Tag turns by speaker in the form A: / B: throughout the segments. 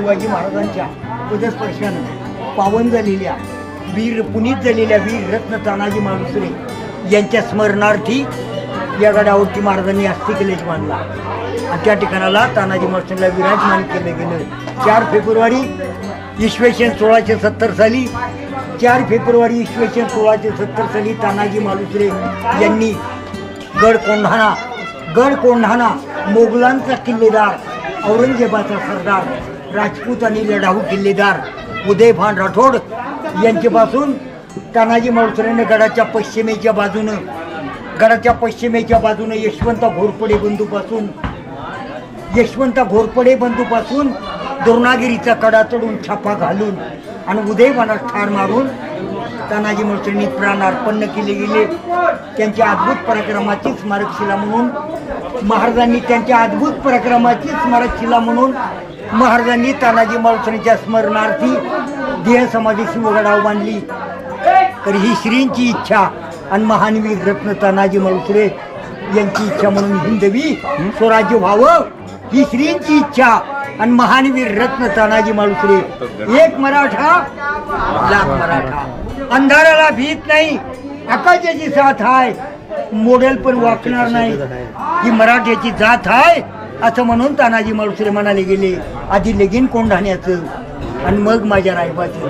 A: शिवाजी महाराजांच्या पदस्पर्शानं पावन झालेल्या वीर पुनीत झालेल्या वीर रत्न तानाजी मालुसरे यांच्या स्मरणार्थी या गडावरती महाराजांनी अस्थिकलेश बांधला. आणि त्या ठिकाणाला तानाजी मालुसरेला विराजमान केलं गेलं. चार फेब्रुवारी इसवी सोळाशे सत्तर साली चार फेब्रुवारी इसवी सोळाशे सत्तर साली तानाजी मालुसरे यांनी गड कोंढाणा गड कोंढाणा मोगलांचा किल्लेदार औरंगजेबाचा सरदार राजपूत आणि लढाऊ किल्लेदार उदयभान राठोड यांच्यापासून तानाजी मालुसरेने गडाच्या पश्चिमेच्या बाजूनं गडाच्या पश्चिमेच्या बाजूनं यशवंत घोरपडे बंधूपासून यशवंत घोरपडे बंधूपासून द्रोणागिरीचा कडा चढून छापा घालून आणि उदयवानास ठार मारून तानाजी मुळचंनी प्राण अर्पण केले गेले. त्यांच्या अद्भुत पराक्रमाची स्मारकशिला म्हणून महाराजांनी त्यांच्या अद्भुत पराक्रमाची स्मारकशिला म्हणून महाराजांनी तानाजी मालुसरेच्या स्मरणार्थी देह समाधी शिवगडावर बांधली. तर ही श्रींची इच्छा आणि महानवीर रत्न तानाजी मालुसरे यांची इच्छा म्हणून हिंदवी स्वराज्य व्हावं ही श्रींची इच्छा आणि महानवीर रत्न तानाजी मालुसरे एक मराठा लाख मराठा. अंधाराला भीत नाही आकाशाची साथ आहे मोडेल पण वाकणार नाही. ही मराठ्याची जात आहे असं म्हणून तानाजी मालुसरे म्हणाले गेले. आधी लगीन कोंढाण्याचं आणि मग माझ्या रायबाचं.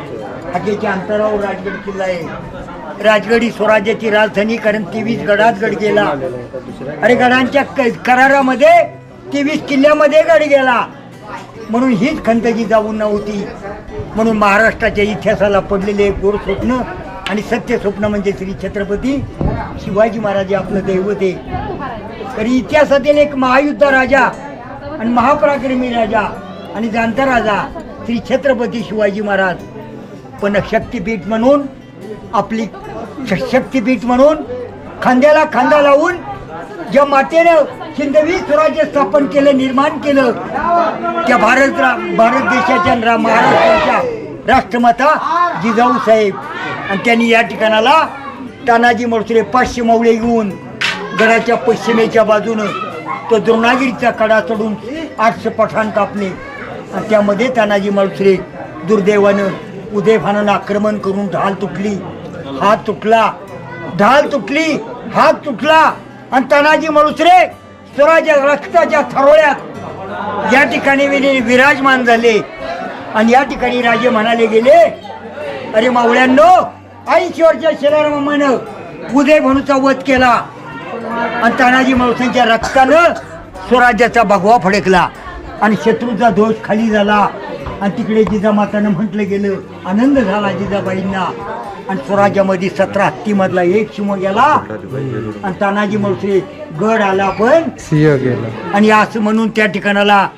A: हाकेच्या अंतरावर राजगड किल्ला आहे. राजगड ही स्वराज्याची राजधानी कारण तेवीस गडात गड गेला. अरे गडांच्या करारामध्ये तेवीस किल्ल्यामध्ये गड गेला. म्हणून हीच खंतगी जाऊन नव्हती. म्हणून महाराष्ट्राच्या इतिहासाला पडलेले एक गोड स्वप्न आणि सत्य स्वप्न म्हणजे श्री छत्रपती शिवाजी महाराज आपलं दैवत आहे. तरी इतिहासातील एक महायुद्ध राजा आणि महापराक्रमी राजा आणि जाणता राजा श्री छत्रपती शिवाजी महाराज. पण शक्तीपीठ म्हणून आपली श- शक्तीपीठ म्हणून खांद्याला खांदा लावून ज्या मातेनं हिंदवी स्वराज्य स्थापन केलं निर्माण केलं त्या भारत रा- भारत देशाच्या महाराष्ट्राच्या राष्ट्रमाता जिजाऊ साहेब. आणि त्यांनी या ठिकाणाला तानाजी मडसुरे पाचशे मौळे घेऊन गडाच्या पश्चिमेच्या बाजूनं तो द्रोणागिरीचा कडा चढून आठशे पठाण कापले आणि त्यामध्ये तानाजी मालुसरे दुर्दैवानं उदयभानानं आक्रमण करून ढाल तुटली. हात तुटला. ढाल तुटली. हात तुटला. आणि तानाजी मालुसरे स्वराज्या रक्ताच्या थरोळ्यात या ठिकाणी विराजमान झाले. आणि या ठिकाणी राजे म्हणाले गेले अरे मावळ्यांनो ऐश्वरच्या शिलारामानं उदय भानूचा वध केला. आणि तानाजी मावसांच्या रक्तानं स्वराज्याचा भगवा फडकला. आणि शत्रूचा दोष खाली झाला. आणि तिकडे जिजामातानं म्हटलं गेलं आनंद झाला जिजाबाईंना. आणि स्वराज्यामध्ये सतरा हत्तीमधला एक शिम गेला. आणि तानाजी मावसे गड आला पण.
B: सिंह गेला.
A: आणि असं म्हणून त्या ठिकाणाला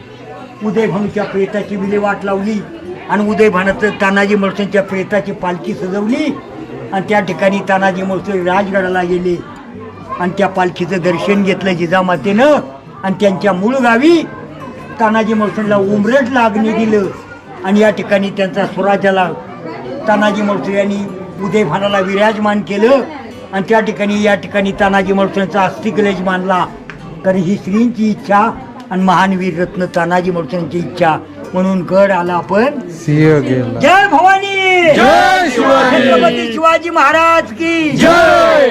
A: उदयभानूच्या प्रेताची विल्हेवाट लावली. आणि उदयभानाचं तानाजी मळसेंच्या प्रेताची पालखी सजवली. आणि त्या ठिकाणी तानाजी मळसे राजगडाला गेले. आणि त्या पालखीचं दर्शन घेतलं जिजामातेनं आणि त्यांच्या मूळ गावी तानाजी मळसेंना उमरट लागणे दिलं. आणि या ठिकाणी त्यांचा स्वराज्याला तानाजी मळसे यांनी उदयभानाला विराजमान केलं. आणि त्या ठिकाणी या ठिकाणी तानाजी मळसेंचा अस्थिकलेश मानला. तर ही श्रींची इच्छा आणि महानवीर रत्न तानाजी मळसेंची इच्छा म्हणून गड आला आपण. जय भवानी!
B: जय शिवाजी!
A: छत्रपती शिवाजी महाराज की
B: जय!